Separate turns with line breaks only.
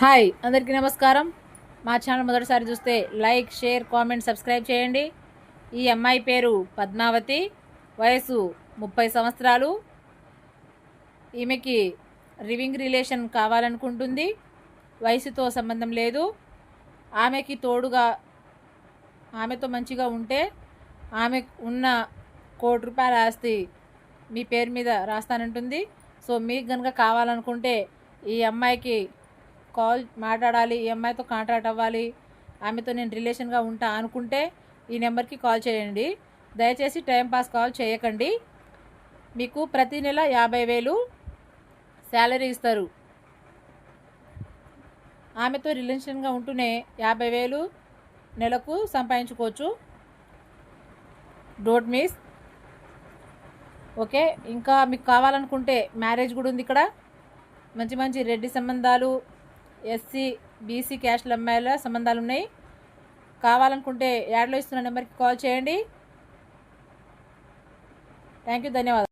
Hi అందరికీ నమస్కారం. మా ఛానల్ మొదటిసారి చూస్తే లైక్ షేర్ కామెంట్ సబ్స్క్రైబ్ చేయండి. ఈ అమ్మాయి పేరు పద్మావతి. వయసు ముప్పై సంవత్సరాలు. ఈమెకి రివింగ్ రిలేషన్ కావాలనుకుంటుంది. వయసుతో సంబంధం లేదు. ఆమెకి తోడుగా ఆమెతో మంచిగా ఉంటే ఆమె ఉన్న కోటి రూపాయల ఆస్తి మీ పేరు మీద రాస్తానంటుంది. సో మీకు కనుక కావాలనుకుంటే ఈ అమ్మాయికి కాల్ మాట్లాడాలి ఈ అమ్మాయితో కాంటాక్ట్ అవ్వాలి ఆమెతో నేను రిలేషన్గా ఉంటా అనుకుంటే ఈ నెంబర్కి కాల్ చేయండి. దయచేసి టైంపాస్ కాల్ చేయకండి. మీకు ప్రతి నెల యాభై వేలు శాలరీ ఇస్తారు. ఆమెతో రిలేషన్గా ఉంటూనే యాభై వేలు నెలకు సంపాదించుకోవచ్చు. Don't miss. ఓకే ఇంకా మీకు కావాలనుకుంటే మ్యారేజ్ కూడా ఉంది ఇక్కడ. మంచి మంచి రెడ్డి సంబంధాలు ఎస్సీ బీసీ క్యాస్ట్ల అమ్మాయిల సంబంధాలు ఉన్నాయి కావాలనుకుంటే యాడ్లో ఇస్తున్న నెంబర్కి కాల్ చేయండి. థ్యాంక్ యూ ధన్యవాదాలు.